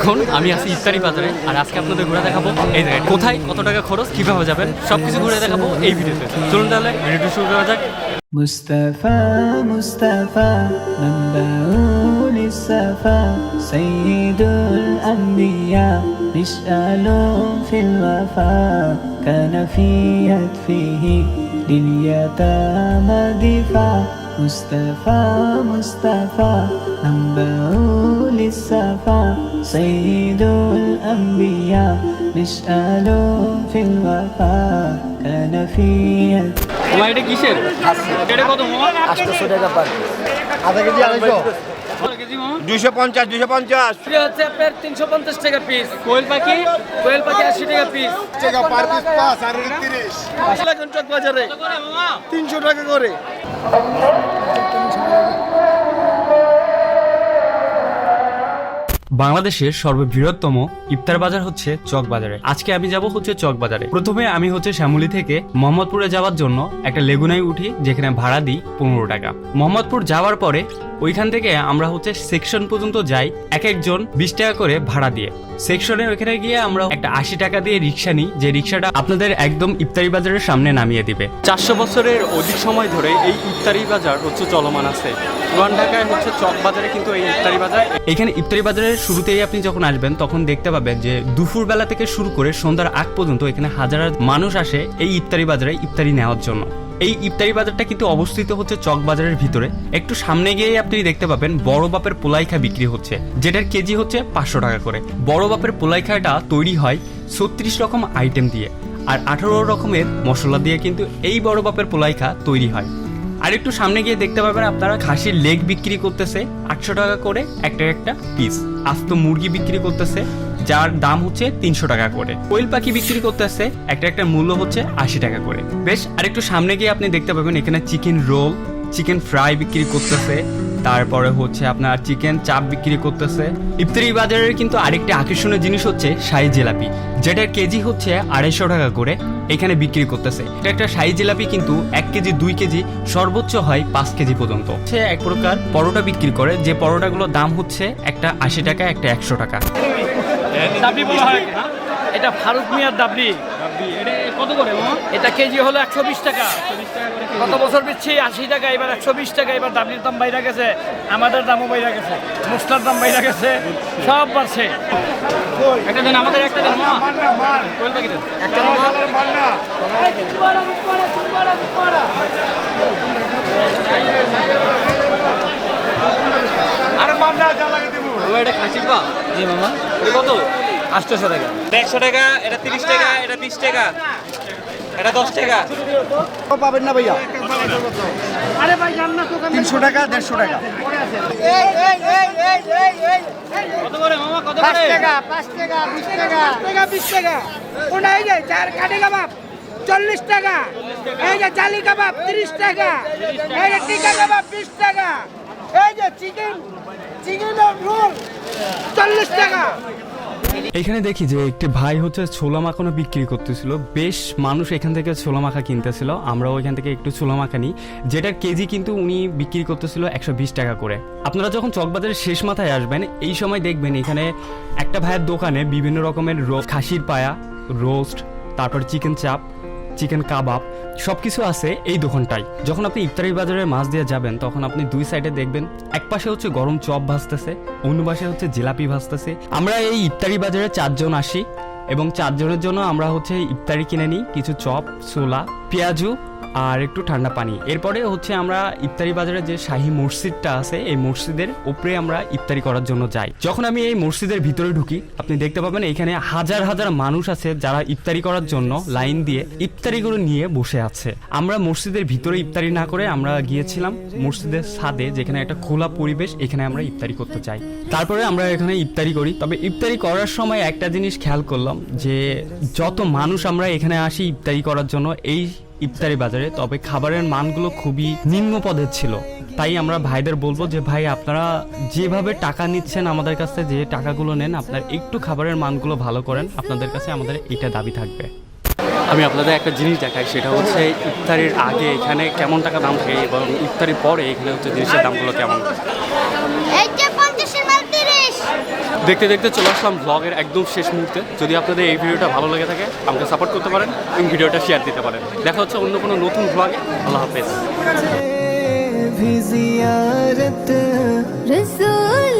এখন আমি আছি ইফতারি বাজারে আর আজকে আপনাদের ঘুরে দেখাবো এই জায়গায় কোথায় কত টাকা খরচ কিভাবে যাবেন সবকিছু ঘুরে দেখাবো এই ভিডিওতে চলুন তাহলে ভিডিওটি শুরু করা যাক مصطفى مصطفى منبع للصفا سيد الأنبياء نسأل في الوفاء كان في هتفه لليتامى دفاع مصطفى مصطفى منبع للصفا سيد الأنبياء نسأل في الوفاء كان في هتفه তোমার এটা কিসের এটা কত মামা আটশোশো টাকা পার আধা কেজি আড়াইশো কত কেজি মামা দুইশো পঞ্চাশ দুইশো পঞ্চাশ হচ্ছে আপনার তিনশো পঞ্চাশ টাকা পিস কোয়েল পাখি কোয়েল পাখি আশি টাকা পিস টাকা পার পিস পাঁচ আর তিরিশ এখন চক বাজারে কত করে মামা তিনশো টাকা করে বাংলাদেশের সর্ববৃহত্তম ইফতার বাজার হচ্ছে চক বাজারে। আজকে আমি যাব হচ্ছে চক বাজারে। প্রথমে আমি হচ্ছে শ্যামলি থেকে মোহাম্মদপুরে যাওয়ার জন্য একটা লেগুনায় উঠি, যেখানে ভাড়া দিই পনেরো টাকা। মোহাম্মদপুর যাওয়ার পরে ওইখান থেকে আমরা হচ্ছে সেকশন পর্যন্ত যাই এক একজন বিশ টাকা করে ভাড়া দিয়ে। সেকশনের ওইখানে গিয়ে আমরা একটা আশি টাকা দিয়ে রিক্সা নিই যে রিক্সাটা আপনাদের একদম ইফতারি বাজারের সামনে নামিয়ে দিবে। চারশো বছরের অধিক সময় ধরে এই ইফতারি বাজার হচ্ছে চলমান আছে। পুরান ঢাকায় হচ্ছে চক বাজারে কিন্তু এই ইফতারি বাজার এখানে ইফতারি বাজারের শুরুতেই আপনি যখন আসবেন তখন দেখতে পাবেন যে দুপুর বেলা থেকে শুরু করে সন্ধ্যার আগ পর্যন্ত এখানে হাজার হাজার মানুষ আসে এই ইফতারি বাজারে ইফতারি নেওয়ার জন্য। এই ইফতারি বাজারটা কিন্তু অবস্থিত হচ্ছে চক বাজারের ভিতরে। একটু সামনে গিয়ে আপনি দেখতে পাবেন, বড় বাপের পোলাইখা বিক্রি হচ্ছে। যেটার কেজি হচ্ছে পাঁচশো টাকা করে। বড় বাপের পোলাইখাটা তৈরি হয় ছত্রিশ রকম আইটেম দিয়ে। আর আঠারো রকমের মশলা দিয়ে কিন্তু এই বড় বাপের পোলাইখা তৈরি হয়। আর একটু সামনে গিয়ে দেখতে পাবেন, আপনারা খাসির লেগ বিক্রি করতেছে আটশো টাকা করে একটা একটা পিস আস্ত মুরগি বিক্রি করতেছে যার দাম হচ্ছে তিনশো টাকা করে। কোয়েল পাখি বিক্রি করতে করতেছে একটা একটা মূল্য হচ্ছে আশি টাকা করে। বেশ আর একটু সামনে গিয়ে আপনি দেখতে পাবেন এখানে চিকেন রোল, চিকেন ফ্রাই বিক্রি করতেছে। তারপরে হচ্ছে আপনার চিকেন চাপ বিক্রি করতেছে। ইফতারি বাজারের কিন্তু আরেকটি আকর্ষণীয় জিনিস হচ্ছে শাহি জিলাপি, যেটার কেজি হচ্ছে আড়াইশো টাকা করে এখানে বিক্রি করতেছে। এটা একটা শাহি জিলাপি কিন্তু এক কেজি, দুই কেজি, সর্বোচ্চ হয় পাঁচ কেজি পর্যন্ত। সে এক প্রকার পরোটা বিক্রি করে, যে পরোটাগুলোর দাম হচ্ছে একটা আশি টাকা, একটা একশো টাকা। ডাবলি বলা হয় এটা ফারুক মিয়ার ডাবলি কত করে এটা কেজি হলো একশো বিশ টাকা। গত বছর দিচ্ছি আশি টাকা এবার একশো বিশ টাকা এবার ডাবলির দাম বাইরে গেছে আমাদের দামও বাইরে গেছে মশলার দাম বাইরে গেছে সব বাড়ছে। একটা দেন আমাদের দেন একটা মামা আরে মামলা যা লাগে দিব মামা এটা খাসি পা জি মামা। এটা কত? আটশোশো টাকা। একশো টাকা এটা তিরিশ টাকা এটা বিশ টাকা এটা দশ টাকা। পাবেন না ভাইয়া। তিনশো টাকা দেড়শো টাকা। কত করে মামা কত পাঁচ টাকা পাঁচ টাকা বিশ টাকা। টাকা বিশ টাকা। কোনটা এই যে চার কাবাব চল্লিশ টাকা। এই যে জালি কাবাব তিরিশ টাকা। এই যে টিকা কাবাব বিশ টাকা। এখানে দেখি যে একটি ভাই হচ্ছে ছোলা মাখানো বিক্রি করতেছিল। বেশ মানুষ এখান থেকে ছোলা মাখা কিনতেছিল। আমরাও এখান থেকে একটু ছোলা মাখা নিই। যেটার কেজি কিন্তু উনি বিক্রি করতেছিল একশো বিশ টাকা করে। আপনারা যখন চকবাজারের শেষ মাথায় আসবেন, এই সময় দেখবেন এখানে একটা ভাইয়ের দোকানে বিভিন্ন রকমের খাসির পায়া, রোস্ট, তারপর চিকেন চাপ, চিকেন কাবাব সবকিছু আছে এই দোকানটাই যখন আপনি ইফতারি বাজারে মাছ দিয়ে যাবেন, তখন আপনি দুই সাইডে দেখবেন, এক পাশে হচ্ছে গরম চপ ভাজতেছে, অন্য পাশে হচ্ছে জিলাপি ভাজতেছে। আমরা এই ইফতারি বাজারে চারজন আসি এবং চারজনের জন্য আমরা হচ্ছে ইফতারি কিনে নিই, কিছু চপ, ছোলা, পেঁয়াজু আর একটু ঠান্ডা পানি। এরপরে হচ্ছে আমরা ইফতারি বাজারে যে শাহী মসজিদটা আছে, এই মসজিদের উপরে আমরা ইফতারি করার জন্য যাই। যখন আমি এই মসজিদের ভিতরে ঢুকি, আপনি দেখতে পাবেন এখানে হাজার হাজার মানুষ আছে যারা ইফতারি করার জন্য লাইন দিয়ে ইফতারিগুলো নিয়ে বসে আছে। আমরা মসজিদের ভিতরে ইফতারি না করে আমরা গিয়েছিলাম মসজিদের ছাদে, যেখানে একটা খোলা পরিবেশ, এখানে আমরা ইফতারি করতে চাই তারপরে আমরা এখানে ইফতারি করি। তবে ইফতারি করার সময় একটা জিনিস খেয়াল করলাম যে, যত মানুষ আমরা এখানে আসি ইফতারি করার জন্য, এই ইফতারি বাজারে তবে খাবারের মানগুলো খুবই নিম্ন পদের ছিল। তাই আমরা ভাইদের বলব যে ভাই আপনারা যেভাবে টাকা নিচ্ছেন আমাদের কাছে যে টাকাগুলো নেন আপনার একটু খাবারের মানগুলো ভালো করেন আপনাদের কাছে আমাদের এটা দাবি থাকবে। আমি আপনাদের একটা জিনিস দেখাই সেটা হচ্ছে ইফতারির আগে এখানে কেমন টাকা দাম থাকে এবং ইফতারির পরে এখানে হচ্ছে জিনিসের দামগুলো কেমন? দেখতে দেখতে চলে আসলাম ব্লগের একদম শেষ মুহূর্তে। যদি আপনাদের এই ভিডিওটা ভালো লেগে থাকে, আমাকে সাপোর্ট করতে পারেন এবং ভিডিওটা শেয়ার দিতে পারেন। দেখা হচ্ছে অন্য কোনো নতুন ব্লগে আল্লাহ হাফেজ। भी जियारत रसूल